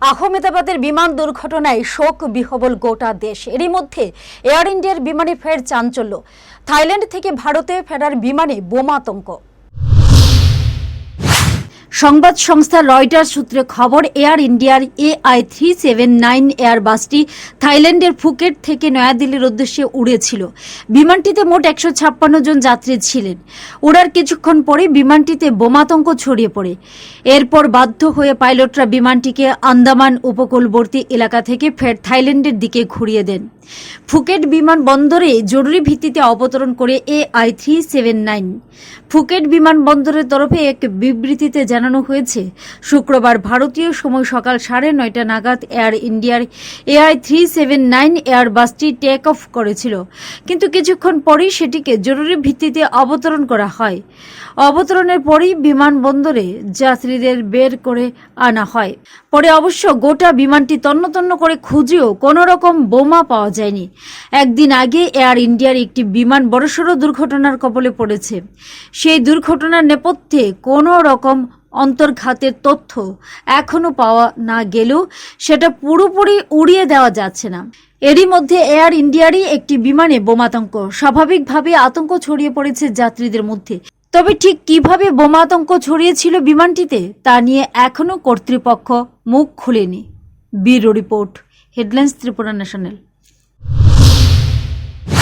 আহমেদাবাদের বিমান দুর্ঘটনায় শোক বিহবল গোটা দেশ। এরই মধ্যে এয়ার ইন্ডিয়ার বিমানে ফের চাঞ্চল্য। থাইল্যান্ড থেকে ভারতে ফেরার বিমানে বোমাতঙ্ক। সংবাদ সংস্থা রয়টার সূত্রে খবর, এয়ার ইন্ডিয়ার এআই থ্রি সেভেন নাইন এয়ারবাসটি থাইল্যান্ডের ফুকেট থেকে নয়াদিল্লির উদ্দেশ্যে উড়েছিল। বিমানটিতে মোট একশো ছাপ্পান্ন জন যাত্রী ছিলেন। উড়ার কিছুক্ষণ পরে বিমানটিতে বোমাতঙ্ক ছড়িয়ে পড়ে। এরপর বাধ্য হয়ে পাইলটরা বিমানটিকে আন্দামান উপকূলবর্তী এলাকা থেকে ফের থাইল্যান্ডের দিকে ঘুরিয়ে দেন। ফুকেট বিমানবন্দরে জরুরি ভিত্তিতে অবতরণ করে A I three seven nine. Phuket বিমানবন্দরের তরফে এক বিবৃতিতে জানানো হয়েছে। শুক্রবার ভারতীয় সময় সকাল সাড়ে নয়টা নাগাদ এয়ার ইন্ডিয়ার AI three seven nine air বাসটি টেক অফ করেছিল। কিন্তু কিছুক্ষণ পরেই সেটিকে জরুরি ভিত্তিতে অবতরণ করা হয়। অবতরণের পরেই বিমানবন্দরে যাত্রীদের বের করে আনা হয়। পরে অবশ্য গোটা বিমানটি তন্ন তন্ন করে খুঁজেও কোনো রকম বোমা পাওয়া যায়নি। একদিন আগে এয়ার ইন্ডিয়ার একটি বিমান বড়সড় দুর্ঘটনার কবলে পড়েছে। সেই দুর্ঘটনার নেপথ্যে কোনো রকম অন্তর্ঘাতের তথ্য এখনও পাওয়া না গেলেও সেটা পুরোপুরি উড়িয়ে দেওয়া যাচ্ছে না। এরই মধ্যে এয়ার ইন্ডিয়ারই একটি বিমানে বোমাতঙ্ক স্বাভাবিকভাবে আতঙ্ক ছড়িয়ে পড়েছে যাত্রীদের মধ্যে। তবে ঠিক কীভাবে বোমাতঙ্ক ছড়িয়েছিল বিমানটিতে, তা নিয়ে এখনও কর্তৃপক্ষ মুখ খুলেনি। Bureau report, headlines Tripura national.